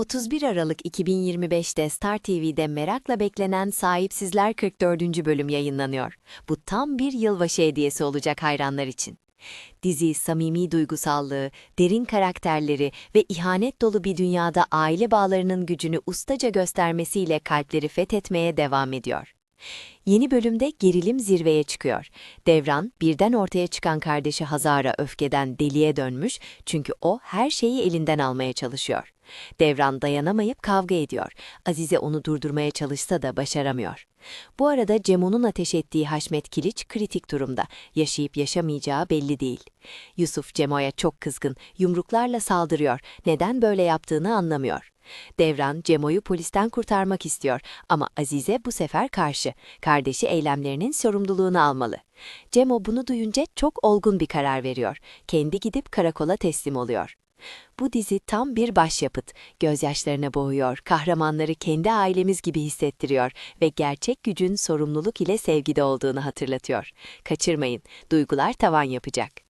31 Aralık 2025'te Star TV'de merakla beklenen Sahipsizler 44. bölüm yayınlanıyor. Bu tam bir yılbaşı hediyesi olacak hayranlar için. Dizi, samimi duygusallığı, derin karakterleri ve ihanet dolu bir dünyada aile bağlarının gücünü ustaca göstermesiyle kalpleri fethetmeye devam ediyor. Yeni bölümde gerilim zirveye çıkıyor. Devran, birden ortaya çıkan kardeşi Hazar'a öfkeden deliye dönmüş çünkü o her şeyi elinden almaya çalışıyor. Devran dayanamayıp kavga ediyor. Azize onu durdurmaya çalışsa da başaramıyor. Bu arada Cemo'nun ateş ettiği Haşmet Kiliç kritik durumda. Yaşayıp yaşamayacağı belli değil. Yusuf Cemo'ya çok kızgın, yumruklarla saldırıyor. Neden böyle yaptığını anlamıyor. Devran Cemo'yu polisten kurtarmak istiyor ama Azize bu sefer karşı. Kardeşi eylemlerinin sorumluluğunu almalı. Cemo bunu duyunca çok olgun bir karar veriyor. Kendi gidip karakola teslim oluyor. Bu dizi tam bir başyapıt. Gözyaşlarına boğuyor, kahramanları kendi ailemiz gibi hissettiriyor ve gerçek gücün sorumluluk ile sevgide olduğunu hatırlatıyor. Kaçırmayın, duygular tavan yapacak.